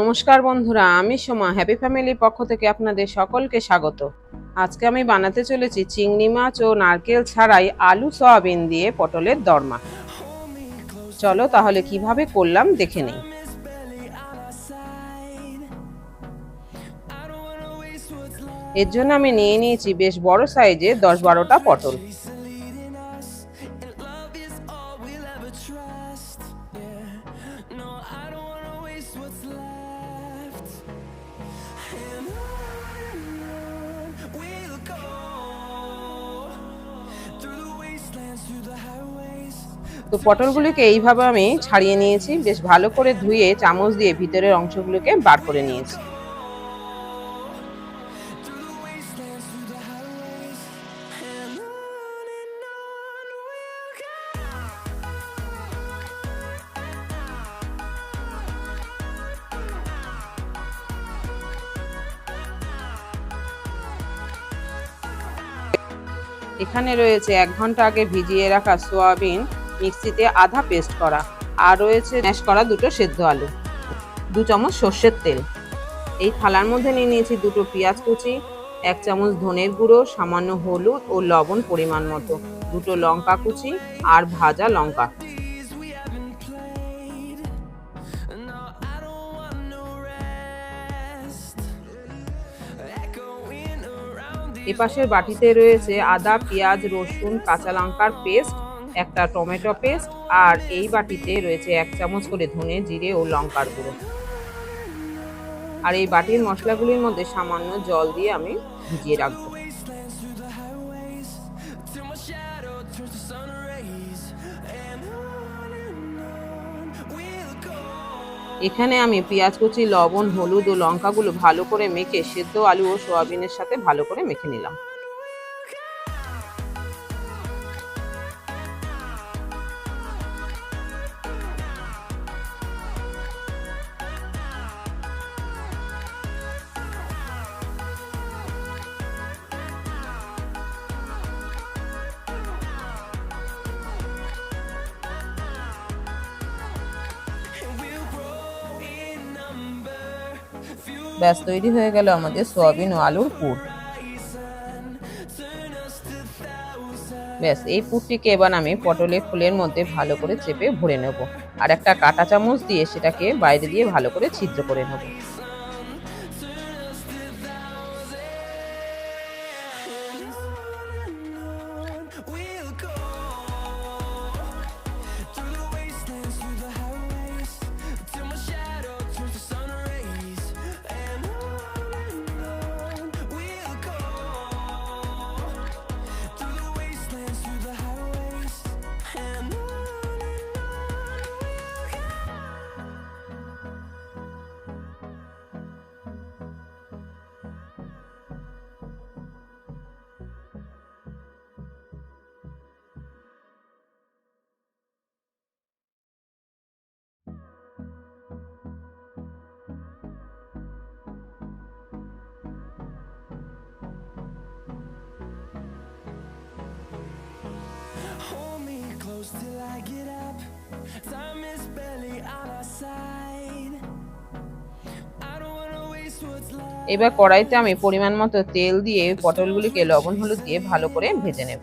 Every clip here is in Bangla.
নমস্কার বন্ধুরা, আমি সোমা। হ্যাপি ফ্যামিলির পক্ষ থেকে আপনাদের সকলকে স্বাগত। আজকে আমি বানাতে চলেছি চিংড়ি মাছ ও নারকেল ছাড়াই আলু সয়াবিন দিয়ে পটলের দরমা। চলো তাহলে কীভাবে করলাম দেখে নিই। এর জন্য আমি নিয়ে নিয়েছি বেশ বড় সাইজে দশ বারোটা পটল। তো পটলগুলিকে এইভাবে আমি ছাড়িয়ে নিয়েছি। বেশ ভালো করে ধুয়ে চামচ দিয়ে ভিতরের অংশগুলোকে বার করে নিয়েছি। এখানে রয়েছে এক ঘণ্টা আগে ভিজিয়ে রাখা সোয়াবিন। মিক্সিতে আধা পেস্ট করা আর রয়েছে ম্যাশ করা দুটো সেদ্ধ আলু, দু চামচ সর্ষের তেল। এই থালার মধ্যে নিয়ে নিয়েছি দুটো পেঁয়াজ কুচি, এক চামচ ধনের গুঁড়ো, সামান্য হলুদ ও লবণ পরিমাণ মতো, দুটো লঙ্কা কুচি আর ভাজা লঙ্কা। এপাশের বাটিতে রয়েছে আদা, পেঁয়াজ, রসুন, কাঁচা লঙ্কার পেস্ট একটা টমেটো পেস্ট আর এই বাটিতে রয়েছে এক চামচ করে ধনে, জিরে ও লঙ্কার গুঁড়ো। আর এই বাটির মশলাগুলির মধ্যে সামান্য জল দিয়ে আমি ভিজিয়ে রাখব। এখানে আমি পেঁয়াজ কুচি, লবণ, হলুদ ও লঙ্কাগুলো ভালো করে মেখে সেদ্ধ আলু ও সোয়াবিনের সাথে ভালো করে মেখে নিলাম। ব্যাস, তৈরি হয়ে গেল আমাদের সয়াবিন ও আলুর পুর। ব্যাস, এই পুরটিকে এবার আমি পটলের ফুলের মধ্যে ভালো করে চেপে ভরে নেব। আর একটা কাটা চামচ দিয়ে সেটাকে বাইরে দিয়ে ভালো করে ছিদ্র করে নেব। close till I get up. Time is barely on our side. এবার কড়াইতে আমি পরিমাণ মতো তেল দিয়ে পটলগুলিকে লবণ হলুদ দিয়ে ভালো করে ভেজে নেব।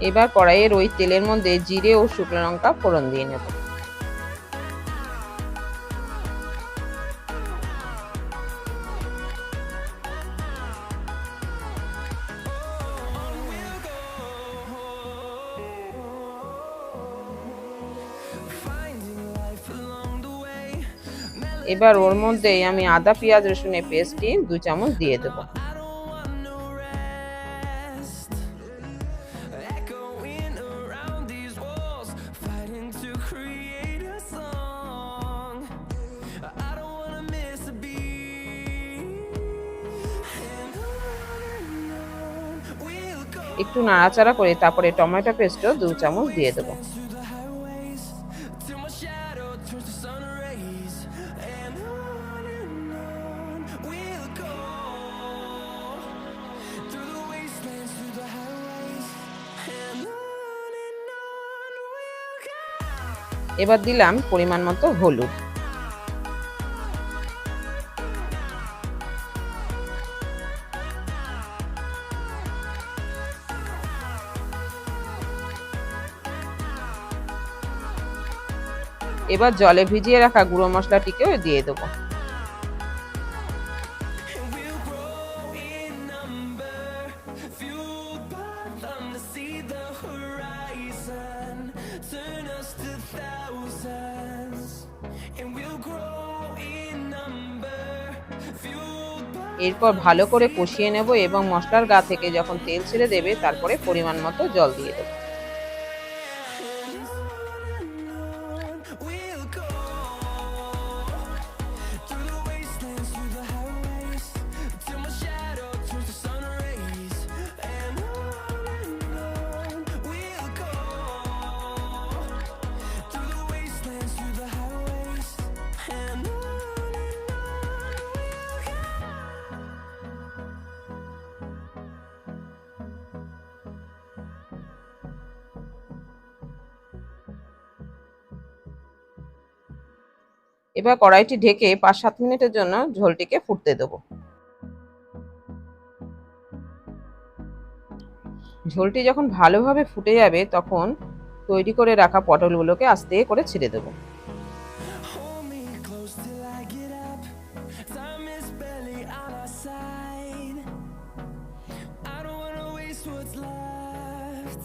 এবার কড়াইয়ের ওই তেলের মধ্যে জিরে ও শুকনো লঙ্কা ফোড়ন দিয়ে নেব. এবার ওর মধ্যেই আমি আদা, পেঁয়াজ, রসুনের পেস্টটি দু চামচ দিয়ে দেবো একটু নাড়াচাড়া করে তারপরে টমেটো পেস্টও দু চামচ দিয়ে দেবো। এবার দিলাম পরিমাণ মতো my এবার জলে ভিজিয়ে রাখা গুঁড়ো মশলাটিকে দিয়ে দেবো। এরপর ভালো করে কষিয়ে নেব এবং মশলার গা থেকে যখন তেল ছেড়ে দেবে, তারপরে পরিমাণ মতো জল দিয়ে দেবো। এবার কড়াইটি ঢেকে পাঁচ সাত মিনিটের জন্য ঝোলটিকে ফুটতে দেবো ঝোলটি যখন ভালোভাবে ফুটে যাবে, তখন তৈরি করে রাখা পটলগুলোকে আস্তে করে ছেড়ে দেবো what's left.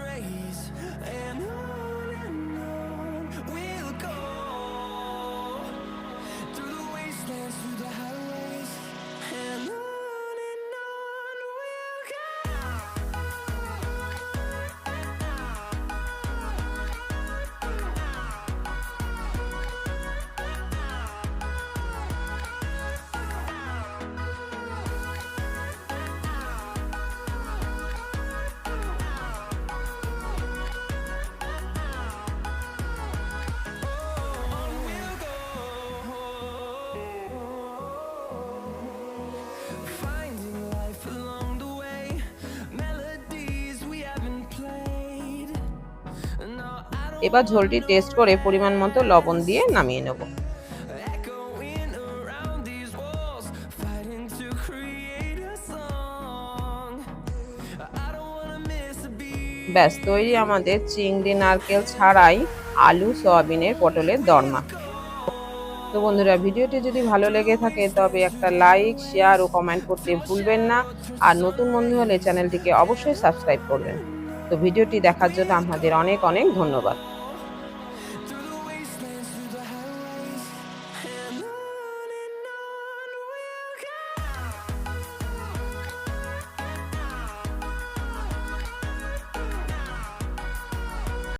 এবার ঝোলটি টেস্ট করে পরিমাণ মতো লবণ দিয়ে নামিয়ে নেব. ব্যাস, তৈরি আমাদের চিংড়ি, নারকেল ছাড়াই আলু, সয়াবিনের পটলের দরমা। তো বন্ধুরা, ভিডিওটি যদি ভালো লেগে থাকে, তবে একটা লাইক, শেয়ার ও কমেন্ট করতে ভুলবেন না। আর নতুন বন্ধু হলে চ্যানেলটিকে অবশ্যই সাবস্ক্রাইব করবেন। তো ভিডিওটি দেখার জন্য আমাদের অনেক অনেক ধন্যবাদ।